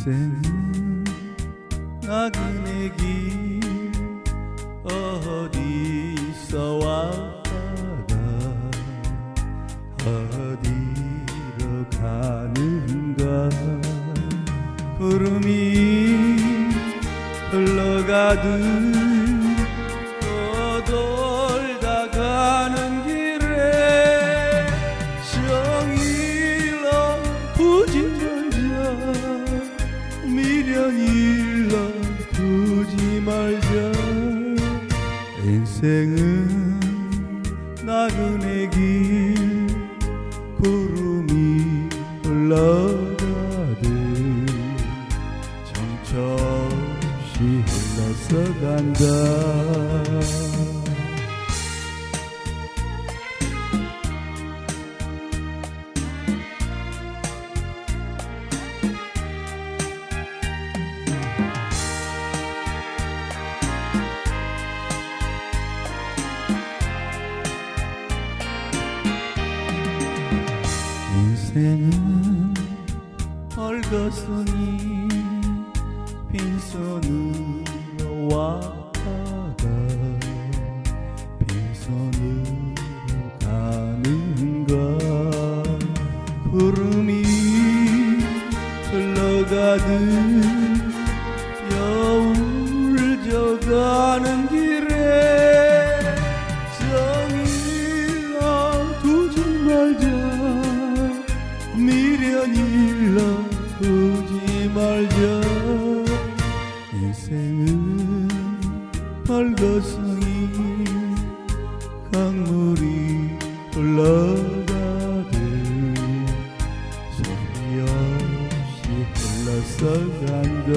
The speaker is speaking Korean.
인생은 나그네 길 어디서 왔다가 어디로 가는가? 구름이 흘러가듯 인생은 나그네 길 구름이 흘러가듯 정처 없이 흘러서 간다 인생은 헐거성이 빈손으로 왔다가 빈손으로 가는가 구름이 흘러가듯 여 미련일라 두지 말자. 인생은 벌거성이 강물이 흘러가듯 소리 없이 흘러서 간다